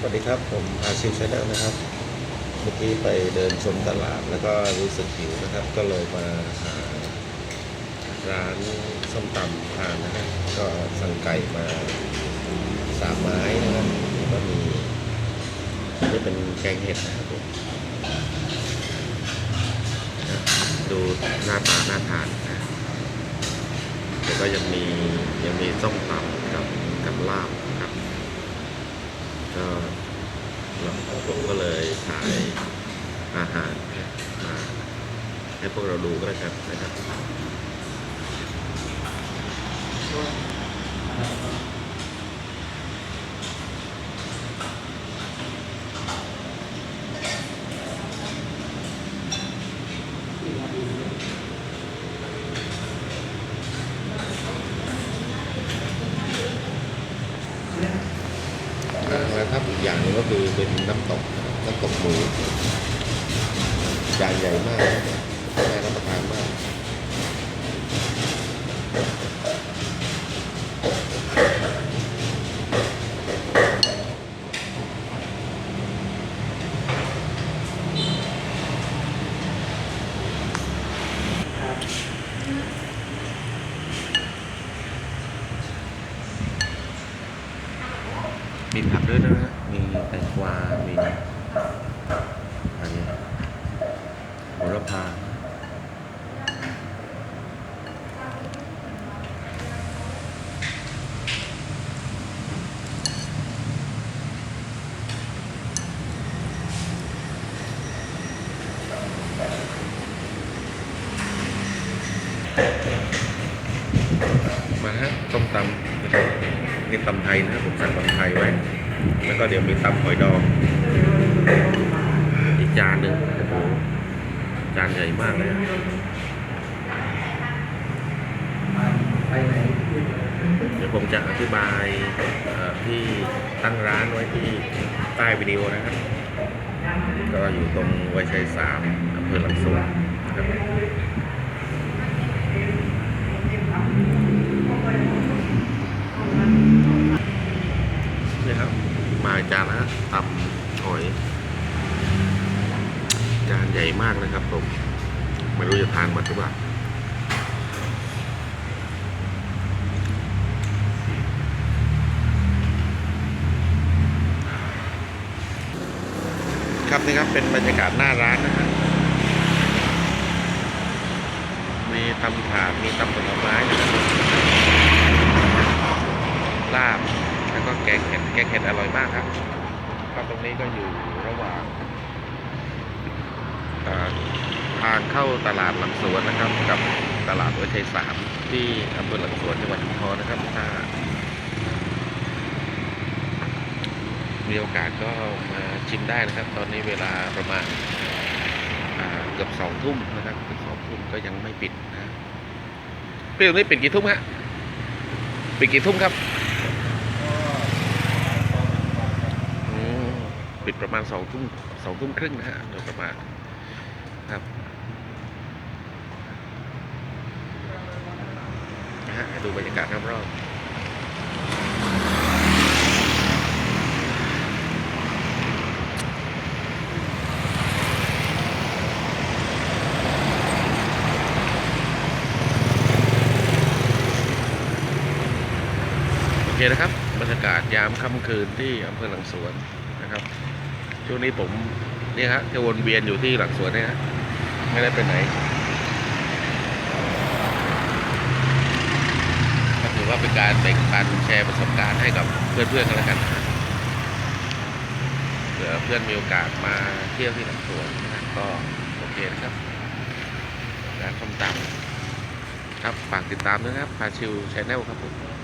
สวัสดีครับ ผมอาชิวชาแนลนะครับ เมื่อกี้ไปเดินชมตลาดแล้วก็รู้สึกหิวนะครับ ก็เลยมาหาร้านส้มตำทานนะครับก็สั่งไก่มาสามไม้นะครับแล้วก็มีนี่เป็นแกงเห็ดนะครับผมดูหน้าตาหน่าทานนะแล้วก็ยังมียังมีส้มตำกับกับลาบ ก็ผมก็เลยถ่ายอาหารมาให้พวกเราดูก็แล้วกันนะครับ แล้วครับอีกอย่างหนึงก็คือเป็นน้ำตกน้ำตกมูจานใหญ่มากน่ารับประทานมาก มีผักด้วยนะฮะมีแตงกวา มีอันนี้โหระพามาฮะต้มตำ นี่ตำไทยนะผมสั่งตำไทยไว้ แล้วก็เดี๋ยวมีตำหอยดองอีกจานหนึ่งโอ้โหจานใหญ่มากเลยอะเดี๋ยวผมจะอธิบายที่ตั้งร้านไว้ที่ใต้วิดีโอนะครับ ก็อยู่ตรงไวชัยสามอำเภอหลังสวนนะครับนี่ครับ มาจานละตำหอย จานใหญ่มากนะครับผมไม่รู้จะทานหมดหรือเปล่าครับนี่ครับเป็นบรรยากาศหน้าร้านนะฮะมีตำถาดมีตำผลไม้นะครับลาบ แล้วก็แกงเห็ด แกงเห็ด อร่อยมากครับก็ตรงนี้ก็อยู่ระหว่างทางเข้าตลาดหลังสวนนะครับ กับตลาดวัชัยสามที่อำเภอหลังสวนจังหวัดชุมพรนะครับถ้ามีโอกาสก็มาชิมได้นะครับ ตอนนี้เวลาประมาณเกือบสองทุ่มนะครับเกือบสองทุ่มก็ยังไม่ปิดนะพี่ตรงนี้ปิดกี่ทุ่มฮะปิดกี่ทุ่มครับอืม ประมาณสองทุ่มสองทุ่มครึ่งนะฮะโดยประมาณครับนะฮะดูบรรยากาศรอบๆโอเคนะครับบรรยากาศยามค่ำคืนที่อำเภอหลังสวนนะครับ ช่วงนี้ผมนี่ฮะจะวนเวียนอยู่ที่หลังสวนเนี่ยฮะไม่ได้ไปไหนก็ถือว่าเป็นการแบ่งปันแชร์ประสบการณ์ให้กับเพื่อนๆกันแล้วกันเผื่อเพื่อนมีโอกาสมาเที่ยวที่หลังสวนนะก็โอเคนะครับร้านส้มตำครับฝากติดตามด้วยนะครับพาชิวชแนลครับผม